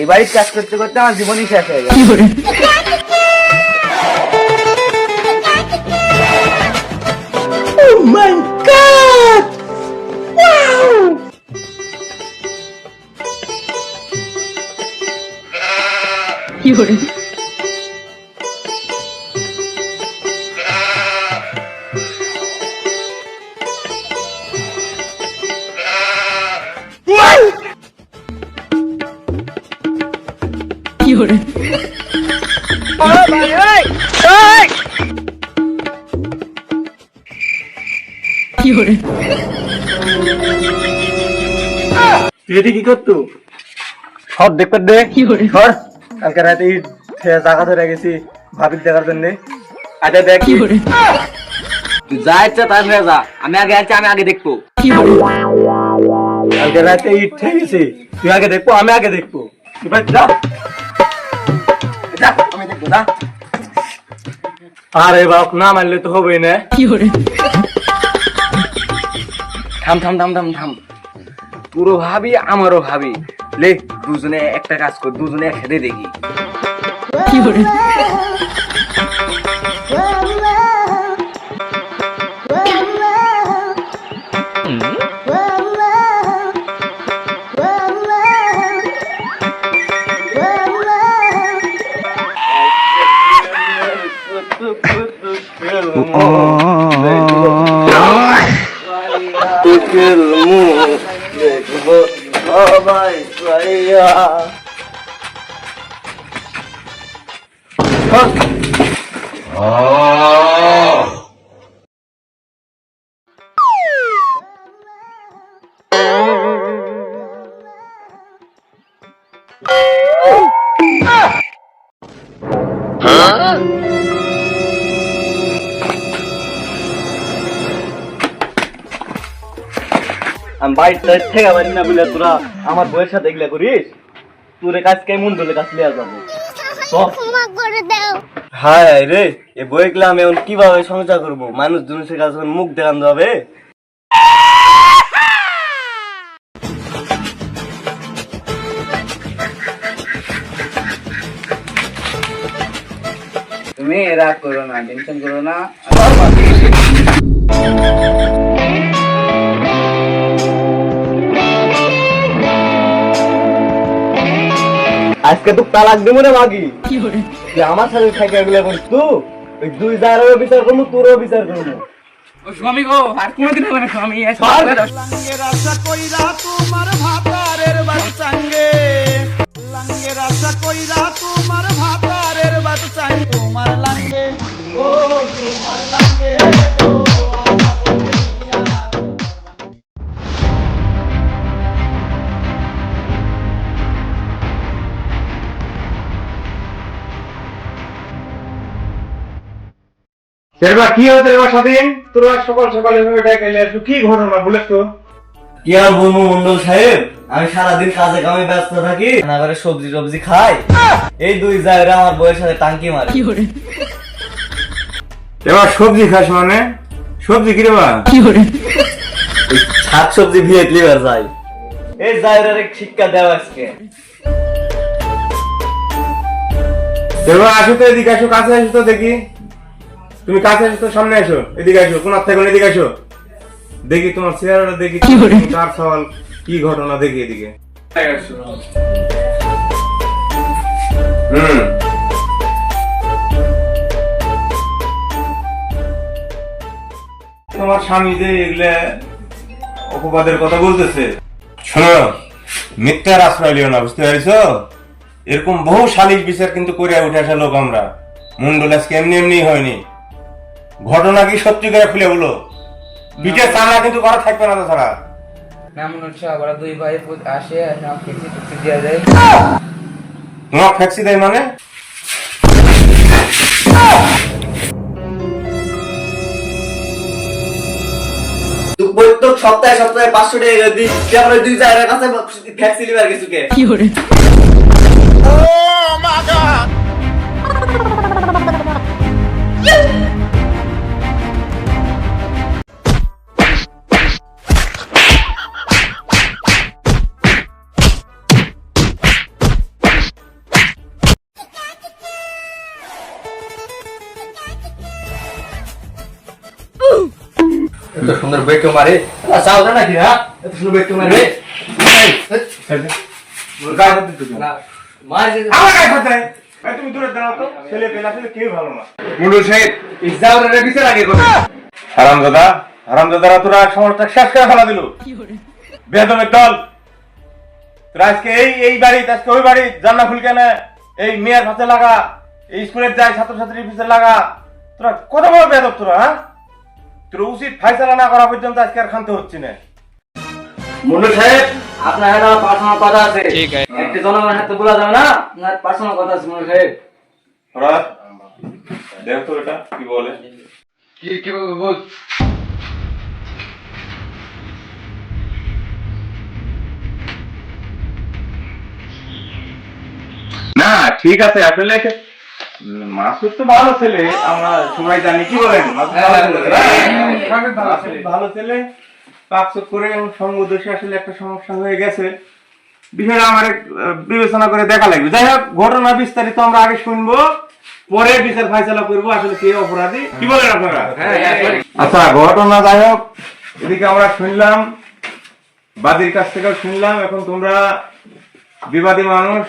এই বাড়ির কাজ করতে করতে আমার জীবনই শেষ হয়ে গেল। তুই কি করতু? সব দেখতে দে। সর কালকে রাতে ইট জায়গা ধরে গেছি ভাবির দেখার জন্য। আচ্ছা দেখ। তুই যা ইচ্ছা তাই হয়ে যা। আমি আগে আছি আমি আগে দেখব। কালকে রাতে ইট খেয়ে গেছি। তুই আগে দেখব আমি আগে দেখব। এবার যা। যা, আমি দেখব যা। আরে বাপ না মারলে তো হবেই না। থাম থাম থাম থাম থাম। পুরো ভাবি আমারও ভাবি। লে দুজনে একটা কাজ কর দুজনে একসাথে দেখি। good আমি থেকে পারি না বলে তোরা আমার বইয়ের সাথে এগুলা করিস? তোর কাজ কেমন বলে কাজ লিয়া যাব। ক্ষমা হায় রে এ বইগুলা আমি এখন কীভাবে সংসার করব? মানুষ জিনিসের কাছে এখন মুখ দেখান যাবে? তুমি রাগ করো না টেনশন করো না। আজকে তো তালাক দেবো রে মাগি যে আমার সাথে থাকে এগুলা করিস তু ওই দুই জায়গারও বিচার করব তোরও বিচার করব। ও স্বামী গো আর কোনোদিন হবে না স্বামী আশা কইরা তোমার ভাতারের বাড়ি চাঙ্গে লাঙ্গের আশা কইরা তোমার ভাতারের চাই তোমার লাঙ্গে ও তোমার লাঙ্গে এরবার কি হয়েছে এবার স্বাধীন তোর সকাল সকাল এভাবে ডেকে এলে কি ঘটনা বলে তো? কি আর বলব মন্ডল সাহেব? আমি সারাদিন কাজে কামে ব্যস্ত থাকি সবজি টবজি খাই। এই দুই জায়গা আমার বউয়ের সাথে টাঙ্কি মারে। এবার সবজি খাস মানে? সবজি কিরে বা? শাক সবজি যাই এই জায়গার শিক্ষা দেওয়া আজকে। এবার আসো তো এদিকে আসো কাছে আসো তো দেখি। তুমি কাছে তো সামনে আসো এদিকে আসো কোন থেকে এদিকে আসো দেখি তোমার চেহারাটা দেখি কার সওয়াল কি ঘটনা দেখি এদিকে। হুম। তোমার স্বামী যে এগুলা অপবাদের কথা বলতেছে। শোনো মিথ্যার আশ্রয় লিও না বুঝতে পারছ? এরকম বহু সালিশ বিচার কিন্তু করে উঠে আসা লোক আমরা। মুন্ডল আজকে এমনি এমনি হয়নি। ঘটনা কি সত্যি করে খুলে বলো? পিঠে চামড়া কিন্তু করা থাকবে না তাছাড়া। না মনে হচ্ছে আবার দুই ভাই আসে দেওয়া যায় তোমার ফ্যাক্সি দেয় মানে? প্রত্যেক সপ্তাহে সপ্তাহে পাঁচশো টাকা দিই। দুই জায়গার কাছে ফ্যাক্সি লিভার গেছু কে? এত সুন্দর মারে। চাও না নাকি হ্যাঁ? এত সুন্দর মারে। মার আমার গায়ে হাত দেয়। এই তুমি দূরে দাঁড়াও তো ছেলে পেলে আসলে কেউ ভালো না। মুন্ডল সাহেব ইজাউরের বিচার আগে করুন হারাম দাদা হারাম দাদারা তোরা সমাজটা শেষ করে ফেলা দিল। বেদমের দল। তোরা আজকে এই এই বাড়ি আজকে ওই বাড়ি জান্না ফুল কেনে এই মেয়ের হাতে লাগা এই স্কুলের যায় ছাত্রছাত্রীর পিছনে লাগা। তোরা কত বড় বেদব তোরা হ্যাঁ? তোরা উচিত ফাইসালা না করা পর্যন্ত আজকে আর খানতে হচ্ছে না। মুন্ডু সাহেব আপনার একটা পার্সোনাল কথা আছে। একটি জনগণের হাতে বলা যাবে না আপনার পার্সোনাল কথা আছে মুন্ডু সাহেব। ওরা দেখ তো এটা কি বলে? কি কি বল। না ঠিক আছে আসলে মাসুদ তো ভালো ছেলে আমরা সবাই জানি কি বলেন? ভালো ছেলে, হ্যাঁ? ভালো ছেলে। পাকচুপ করে এবং সঙ্গ দোষে আসলে একটা সমস্যা হয়ে গেছে। বিষয়টা আমার বিবেচনা করে দেখা লাগবে। যাই হোক ঘটনা বিস্তারিত আমরা আগে শুনব পরে বিচার ফাইসলা করব। আসলে কে অপরাধী? কি বলেন আপনারা? আচ্ছা ঘটনা যাই হোক এদিকে আমরা শুনলাম বাদীর কাছ থেকেও শুনলাম। এখন তোমরা বিবাদী মানুষ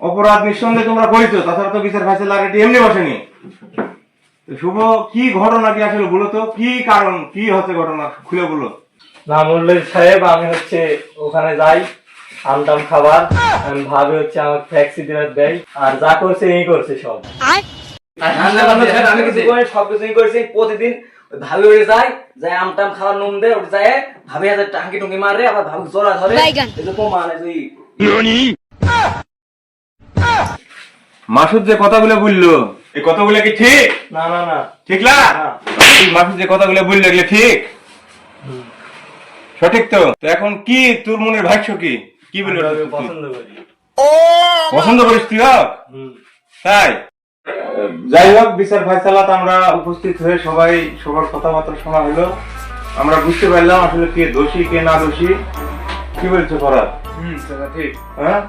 অপরাধ নিঃসন্দেহে তোমরা করেছ তাছাড়া তো বিচার ফাইসলা আর এটি এমনি বসেনি। শুভ কি ঘটনা কি আসলে বলো তো? কি কারণ কি হচ্ছে ঘটনা? খুলে বলো। না মুল্লির সাহেব আমি হচ্ছে ওখানে যাই আমটাম খাবার আমি ভাবে হচ্ছে আমার ট্যাক্সি দিবার দেয় আর যা করছে এই করছে সব। আমি কিছু করে সব কিছু করছি প্রতিদিন ভাবি উঠে যায় যায় আমটাম খাবার নুন দেয় উঠে যায় ভাবি হাতে টাঙ্কি টুঙ্কি মারে আবার ভাবি জোড়া ধরে। প্রমাণ এই যে মাসুদ যে কথাগুলো বলল। এই কথাগুলো কি ঠিক? না না না। ঠিক না? মাসুদ যে কথাগুলো বলল এগুলো ঠিক? সঠিক তো? তো এখন কি তোর মনের ভাষ্য কি? কি আমি পছন্দ করি। পছন্দ করিস তুই হোক? তাই? যাই হোক বিচার ফাইসালাত আমরা উপস্থিত হয়ে সবাই সবার কথাবার্তা শোনা হলো। আমরা বুঝতে পারলাম আসলে কে দোষী কে না দোষী। কি বলছো ফরাদ? হুম সেটা ঠিক। হ্যাঁ?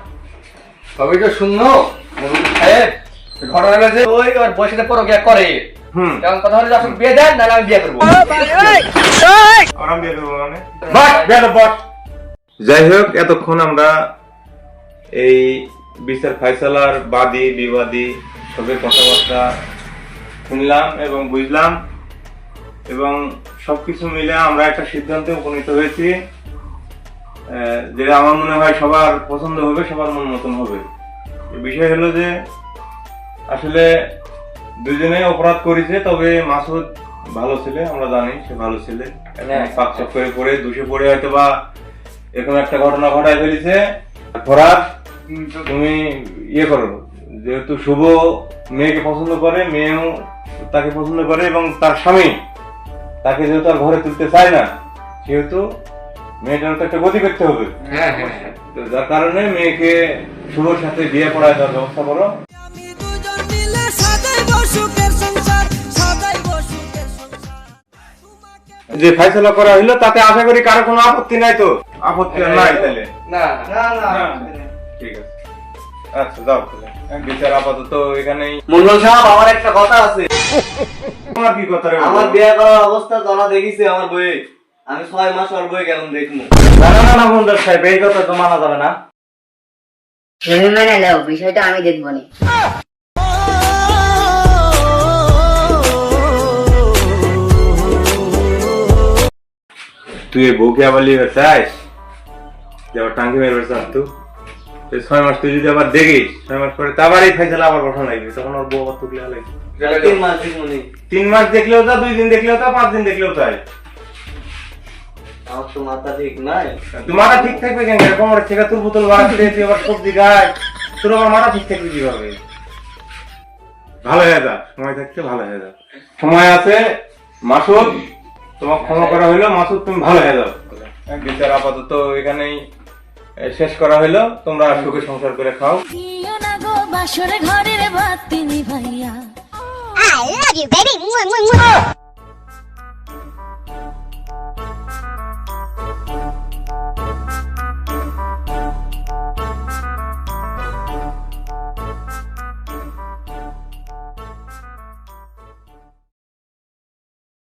তবে তো শুনলো মুন্ডল সাহেব ঘটনা হলো যে ওই ওর বয়সে পরকিয়া করে। এখন কথা হলো যে বিয়ে দেন নাহলে আমি বিয়ে করব। আরাম দিয়ে দেবো মানে? যাই হোক এতক্ষণ আমরা এই বিচার ফাইসালার বাদী বিবাদী সবের কথাবার্তা শুনলাম এবং বুঝলাম এবং সবকিছু মিলে আমরা একটা সিদ্ধান্তে উপনীত হয়েছি আহ, যেটা আমার মনে হয় সবার পছন্দ হবে সবার মন মতন হবে। বিষয় হলো যে আসলে দুজনেই অপরাধ করেছে তবে মাসুদ ভালো ছেলে আমরা জানি সে ভালো ছেলে। পাক করে পড়ে দুষে পড়ে হয়তো বা এরকম একটা ঘটনা ঘটায় ফেলেছে। ফরাদ তুমি ইয়ে করো যেহেতু শুভ মেয়েকে পছন্দ করে মেয়েও তাকে পছন্দ করে এবং তার স্বামী তাকে যেহেতু আর ঘরে তুলতে চায় না সেহেতু মেয়েটার তো একটা গতি করতে হবে। হ্যাঁ হ্যাঁ। যার কারণে মেয়েকে শুভর সাথে বিয়ে পড়ায় দেওয়ার ব্যবস্থা করো। যে ফাইসলা করা হইল তাতে আশা করি কারও কোনো আপত্তি নাই তো? আপত্তি নাই তাহলে? না। না না ঠিক আছে। আচ্ছা যাও তাহলে। বিচার আপাতত এখানেই। মন্ডল সাহেব আমার একটা কথা আছে। তোমার কি কথা রে আমার বিয়ে করার অবস্থা জানা দেখিছে আমার বইয়ে আমি ছয় মাস ওর বই কেমন দেখব না না না মন্ডল সাহেব এই কথা তো মানা যাবে না। তুমি মেনে নাও বিষয়টা আমি দেখব নি। তুই এই বউকে আবার লিয়ে চাইস যে আবার টাঙ্কি মেরে চাস তুই ছয় মাস তুই যদি আবার দেখিস ছয় মাস পরে তা আবার এই ফাইসালা আবার বসানো লাগবে তখন ওর বউ আবার তুকলে লাগবে। তিন মাস দেখলেও তা দুই দিন দেখলেও তা পাঁচ দিন দেখলেও তাই আমার তো মাথা ঠিক নাই। মাথা ঠিক থাকবে কেন? থেকে তোর বোতল বাড়াতে তুই আবার সবজি গাছ তোর আবার মাথা ঠিক থাকবে কীভাবে? ভালো হয়ে যা সময় থাকতে ভালো হয়ে যা। সময় আছে? মাসুদ তোমার ক্ষমা করা হইল। মাসুদ তুমি ভালো হয়ে যাও। বিচার আপাতত এখানেই শেষ করা হইল। তোমরা সুখে সংসার করে খাও। দিও না গো বাসর ঘরের বাতি ভাইয়া I love you, baby.